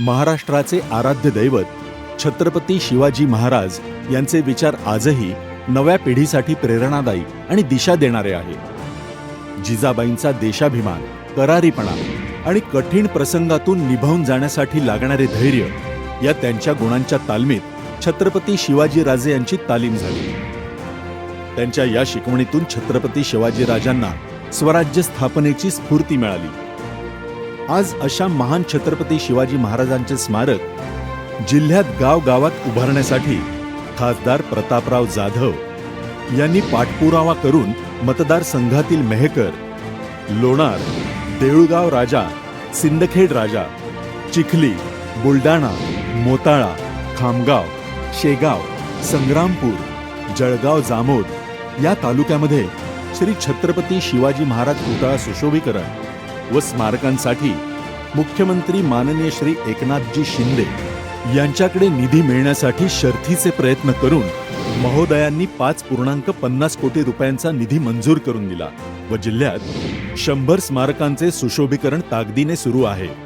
महाराष्ट्राचे आराध्य दैवत छत्रपती शिवाजी महाराज यांचे विचार आजही नव्या पिढीसाठी प्रेरणादायी आणि दिशा देणारे आहे. जिजाबाईंचा देशाभिमान करारीपणा आणि कठीण प्रसंगातून निभावून जाण्यासाठी लागणारे धैर्य या त्यांच्या गुणांच्या तालमीत छत्रपती शिवाजी राजे यांची तालीम झाली. त्यांच्या या शिकवणीतून छत्रपती शिवाजी राजांना स्वराज्य स्थापनेची स्फूर्ती मिळाली. आज अशा महान छत्रपती शिवाजी महाराजांचे स्मारक जिल्ह्यात गावगावात उभारण्यासाठी खासदार प्रतापराव जाधव यांनी पाठपुरावा करून मतदारसंघातील मेहकर लोणार देऊळगाव राजा सिंदखेड राजा चिखली बुलडाणा मोताळा खामगाव शेगाव संग्रामपूर जळगाव जामोद या तालुक्यामध्ये श्री छत्रपती शिवाजी महाराज पुतळा सुशोभीकरण व स्मारकांसाठी मुख्यमंत्री माननीय श्री एकनाथजी शिंदे यांच्याकडे निधी मिळण्यासाठी शर्थीचे प्रयत्न करून महोदयांनी पाच पूर्णांक पन्नास कोटी रुपयांचा निधी मंजूर करून दिला व जिल्ह्यात शंभर स्मारकांचे सुशोभीकरण ताकदीने सुरू आहे.